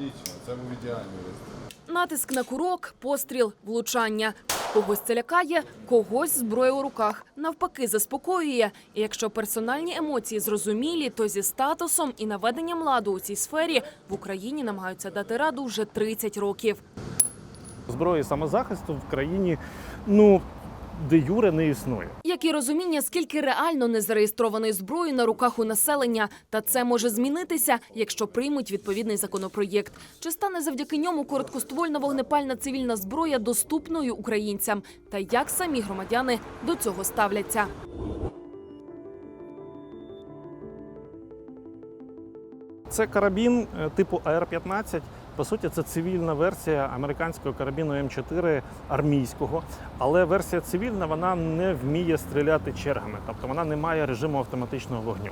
Отлично, це був ідеальний вистріл. Натиск на курок, постріл, влучання. Когось це лякає, когось зброя у руках. Навпаки, заспокоює. І якщо персональні емоції зрозумілі, то зі статусом і наведенням ладу у цій сфері в Україні намагаються дати раду вже 30 років. Зброї самозахисту в країні ну де юре не існує. Як і розуміння, скільки реально незареєстрованої зброї на руках у населення, та це може змінитися, якщо приймуть відповідний законопроєкт. Чи стане завдяки ньому короткоствольна вогнепальна цивільна зброя доступною українцям? Та як самі громадяни до цього ставляться? Це карабін е, типу АР-15. По суті, це цивільна версія американського карабіну М4 армійського. Але версія цивільна вона не вміє стріляти чергами, тобто вона не має режиму автоматичного вогню.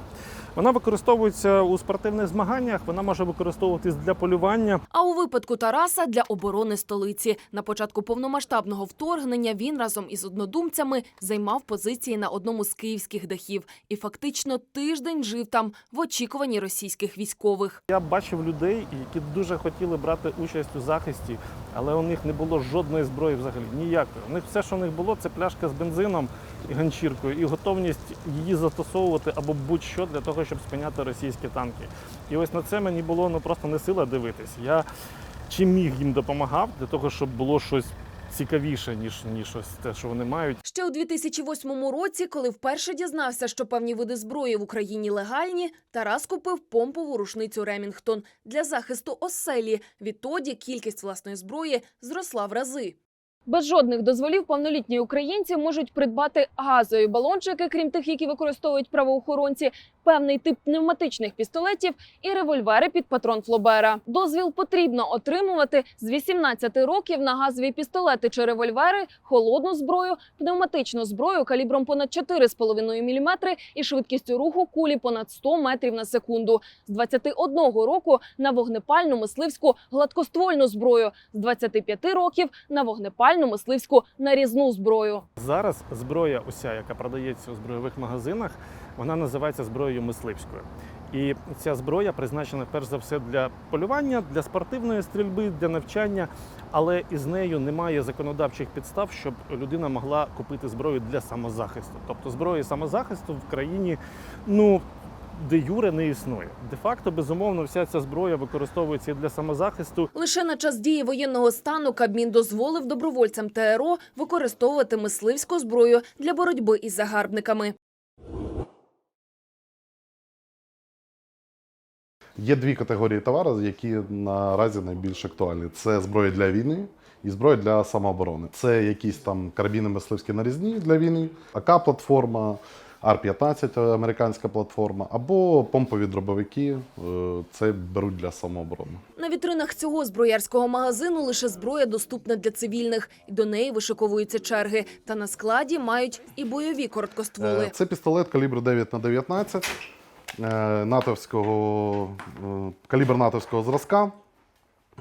Вона використовується у спортивних змаганнях, вона може використовуватись для полювання. А у випадку Тараса для оборони столиці на початку повномасштабного вторгнення він разом із однодумцями займав позиції на одному з київських дахів і фактично тиждень жив там в очікуванні російських військових. Я бачив людей, які дуже хотіли брати участь у захисті, але у них не було жодної зброї взагалі ніякої. У них все, що у них було, це пляшка з бензином і ганчіркою, і готовність її застосовувати або будь-що для того, щоб спиняти російські танки. І ось на це мені було ну просто не сила дивитись. Я чим міг їм допомагав для того, щоб було щось цікавіше, ніж ніж ось те, що вони мають. Ще у 2008 році, коли вперше дізнався, що певні види зброї в Україні легальні, Тарас купив помпову рушницю Ремінгтон для захисту оселі. Відтоді кількість власної зброї зросла в рази. Без жодних дозволів повнолітні українці можуть придбати газові балончики, крім тих, які використовують правоохоронці, певний тип пневматичних пістолетів і револьвери під патрон Флобера. Дозвіл потрібно отримувати з 18 років на газові пістолети чи револьвери, холодну зброю, пневматичну зброю калібром понад 4,5 мм і швидкістю руху кулі понад 100 метрів на секунду. З 21 року на вогнепальну мисливську гладкоствольну зброю, з 25 років на вогнепальну мисливську нарізну зброю. Зараз зброя, уся, яка продається у збройових магазинах, вона називається зброєю мисливською. І ця зброя призначена перш за все для полювання, для спортивної стрільби, для навчання, але із нею немає законодавчих підстав, щоб людина могла купити зброю для самозахисту. Тобто зброї самозахисту в країні, ну. Де юре не існує. Де-факто, безумовно, вся ця зброя використовується і для самозахисту, Лише на час дії воєнного стану Кабмін дозволив добровольцям ТРО використовувати мисливську зброю для боротьби із загарбниками. Є дві категорії товару, які наразі найбільш актуальні: це зброя для війни і зброя для самооборони. Це якісь там карабіни мисливські нарізні для війни, АК-платформа, Ар-15 американська платформа, або помпові дробовики. е, Це беруть для самооборони. На вітринах цього зброярського магазину лише зброя доступна для цивільних, і до неї вишиковуються черги. Та на складі мають і бойові короткостволи. Е, Це пістолет калібру 9 на 19 е, натовського е, калібр натовського зразка.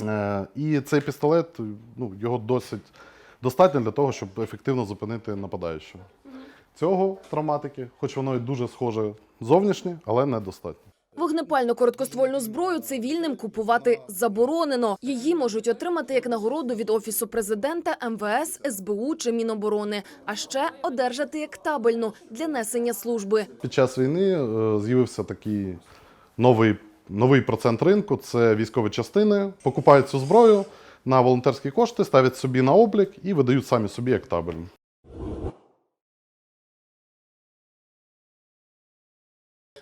Е, І цей пістолет, ну, його досить достатньо для того, щоб ефективно зупинити нападаючого. Цього травматики, хоч воно і дуже схоже зовнішнє, але недостатньо. Вогнепальну короткоствольну зброю цивільним купувати заборонено. Її можуть отримати як нагороду від офісу президента, МВС, СБУ чи Міноборони, а ще одержати як табельну для несення служби. Під час війни е, з'явився такий новий, новий процент ринку це військові частини. Покупають цю зброю на волонтерські кошти, ставлять собі на облік і видають самі собі як табельну.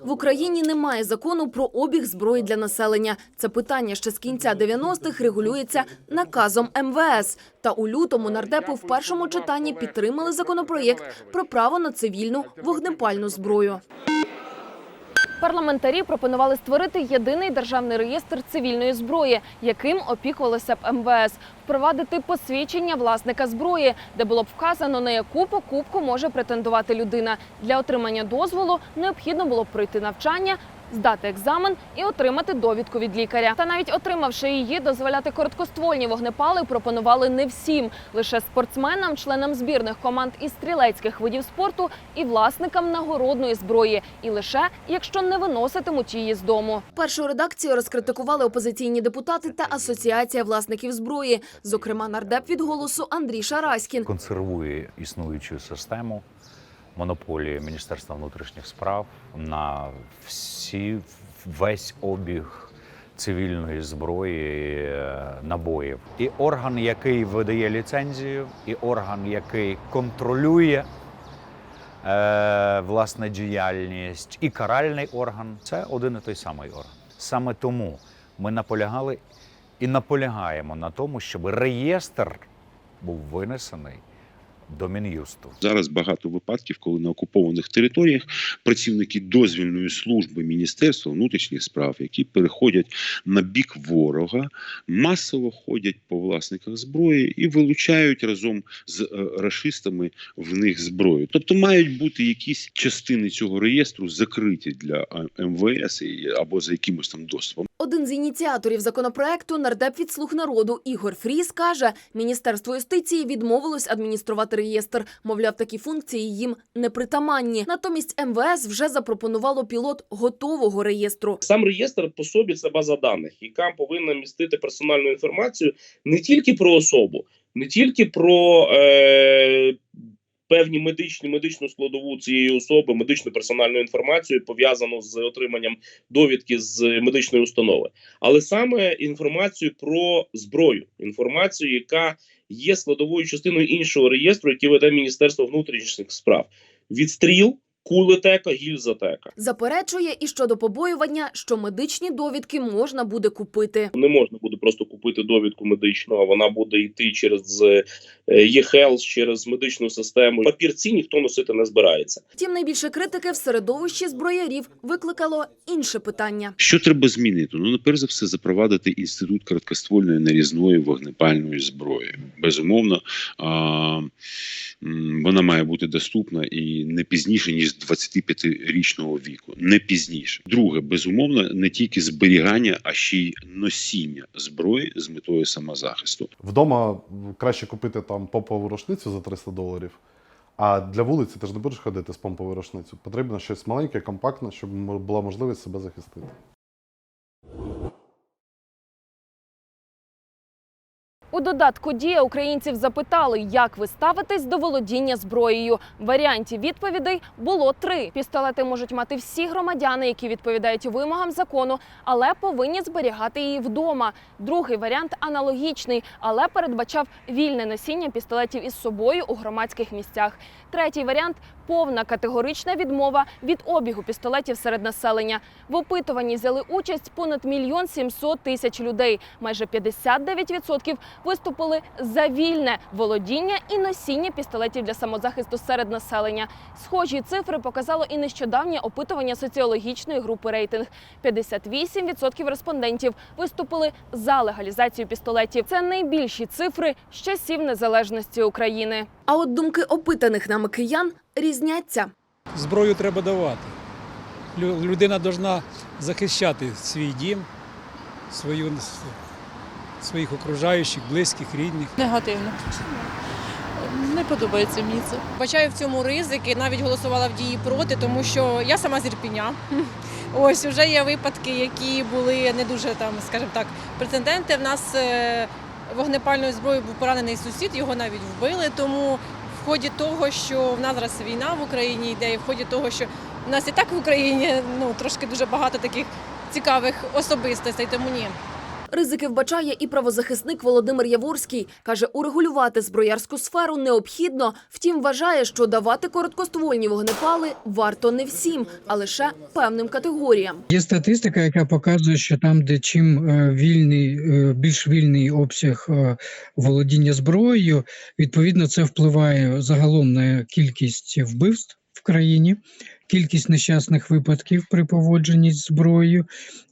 В Україні немає закону про обіг зброї для населення. Це питання ще з кінця 90-х регулюється наказом МВС. Та у лютому нардепи в першому читанні підтримали законопроєкт про право на цивільну вогнепальну зброю. Парламентарі пропонували створити єдиний державний реєстр цивільної зброї, яким опікувалося б МВС, впровадити посвідчення власника зброї, де було б вказано на яку покупку може претендувати людина. Для отримання дозволу необхідно було б пройти навчання здати екзамен і отримати довідку від лікаря. Та навіть отримавши її, дозволяти короткоствольні вогнепали пропонували не всім лише спортсменам, членам збірних команд із стрілецьких видів спорту і власникам нагородної зброї, і лише якщо не виноситимуть її з дому. Першу редакцію розкритикували опозиційні депутати та асоціація власників зброї, зокрема нардеп від голосу Андрій Шараськін. консервує існуючу систему монополії Міністерства внутрішніх справ на всі весь обіг цивільної зброї е, набоїв. І орган, який видає ліцензію, і орган, який контролює. е, Власне діяльність і каральний орган це один і той самий орган. Саме тому ми наполягали і наполягаємо на тому, щоб реєстр був винесений до Мін'юсту. Зараз багато випадків, коли на окупованих територіях працівники дозвільної служби Міністерства внутрішніх справ, які переходять на бік ворога, масово ходять по власниках зброї і вилучають разом з е, рашистами в них зброю. Тобто мають бути якісь частини цього реєстру закриті для МВС або за якимось там доступом. Один з ініціаторів законопроекту, нардеп від слуг народу Ігор Фріс, каже, міністерство юстиції відмовилось адмініструвати реєстр. Мовляв, такі функції їм не притаманні. Натомість МВС вже запропонувало пілот готового реєстру. Сам реєстр по собі це база даних, яка повинна містити персональну інформацію не тільки про особу, не тільки про е, певні медичні медичну складову цієї особи, медичну персональну інформацію пов'язану з отриманням довідки з медичної установи, але саме інформацію про зброю, інформацію, яка є складовою частиною іншого реєстру, який веде Міністерство внутрішніх справ: відстріл, кулетека, гільзатека. Заперечує і щодо побоювання, що медичні довідки можна буде купити. Не можна буде просто купити довідку медичну, а вона буде йти через е, e-health, через медичну систему. Папірці ніхто носити не збирається. Втім, найбільше критики в середовищі зброярів викликало інше питання. Що треба змінити? Ну, перш за все, запровадити інститут короткоствольної нарізної вогнепальної зброї. Безумовно, а, вона має бути доступна і не пізніше ніж 25-річного віку. Не пізніше. Друге, безумовно, не тільки зберігання, а ще й носіння зброї з метою самозахисту. Вдома краще купити там помпову рушницю за 300 доларів. А для вулиці ти ж не будеш ходити з помповою рушницею. Потрібно щось маленьке, компактне, щоб була можливість себе захистити. У додатку дія українців запитали, як ви ставитесь до володіння зброєю. Варіантів відповідей було три. Пістолети можуть мати всі громадяни, які відповідають вимогам закону, але повинні зберігати її вдома. Другий варіант аналогічний, але передбачав вільне носіння пістолетів із собою у громадських місцях. Третій варіант повна категорична відмова від обігу пістолетів серед населення. В опитуванні взяли участь понад мільйон сімсот тисяч людей. Майже 59% виступили за вільне володіння і носіння пістолетів для самозахисту серед населення. Схожі цифри показало і нещодавнє опитування соціологічної групи рейтинг. 58% респондентів виступили за легалізацію пістолетів. Це найбільші цифри з часів незалежності України. А от думки опитаних нами киян різняться. Зброю треба давати. Лю- Людина повинна захищати свій дім, свою, своїх окружаючих, близьких, рідних. Негативно. Не подобається мені це. Бачаю в цьому ризик і навіть голосувала в дії проти, тому що я сама з Ірпіня. Ось вже є випадки, які були не дуже там, скажімо так, прецеденти. В нас е, вогнепальною зброєю був поранений сусід, його навіть вбили. Тому в ході того, що в нас зараз війна в Україні йде, і в ході того, що в нас і так в Україні ну трошки дуже багато таких цікавих особистостей, тому ні. Ризики вбачає і правозахисник Володимир Яворський. Каже, урегулювати зброярську сферу необхідно. Втім, вважає, що давати короткоствольні вогнепали варто не всім, а лише певним категоріям. Є статистика, яка показує, що там, де чим е, вільний, е, більш вільний обсяг е, володіння зброєю, відповідно, це впливає загалом на кількість вбивств в країні, кількість нещасних випадків при поводженні зброєю,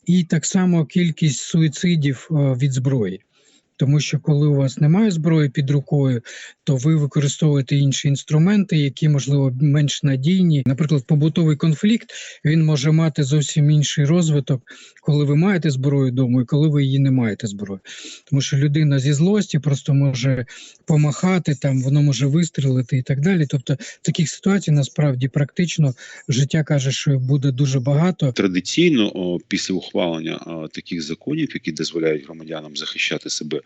і так само кількість суїцидів е, від зброї. Тому що коли у вас немає зброї під рукою, то ви використовуєте інші інструменти, які можливо менш надійні. Наприклад, побутовий конфлікт він може мати зовсім інший розвиток, коли ви маєте зброю вдома і коли ви її не маєте зброї. Тому що людина зі злості просто може помахати, там воно може вистрілити і так далі. Тобто таких ситуацій насправді практично життя каже, що буде дуже багато. Традиційно після ухвалення таких законів, які дозволяють громадянам захищати себе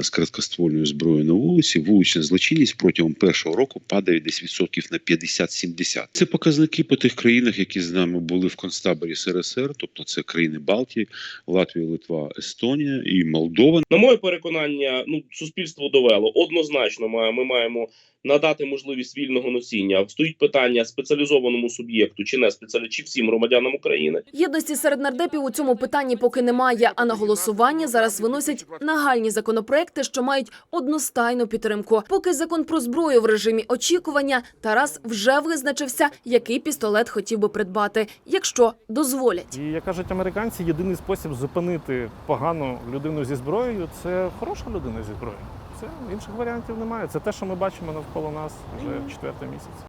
з короткоствольною зброєю на вулиці, вулична злочинність протягом першого року падає десь відсотків на 50-70. Це показники по тих країнах, які з нами були в концтаборі СРСР, тобто це країни Балтії, Латвія, Литва, Естонія і Молдова. На моє переконання, ну суспільство довело однозначно. Ми, ми маємо надати можливість вільного носіння. Стоїть питання спеціалізованому суб'єкту чи не спеціалі, чи всім громадянам України. Єдності серед нардепів у цьому питанні поки немає. А на голосування зараз виносять нагальні законопроекти, що мають одностайну підтримку. Поки закон про зброю в режимі очікування, Тарас вже визначився, який пістолет хотів би придбати, якщо дозволять. І як кажуть американці, єдиний спосіб зупинити погану людину зі зброєю це хороша людина зі зброєю. Це інших варіантів немає. Це те, що ми бачимо навколо нас вже четвертий місяць.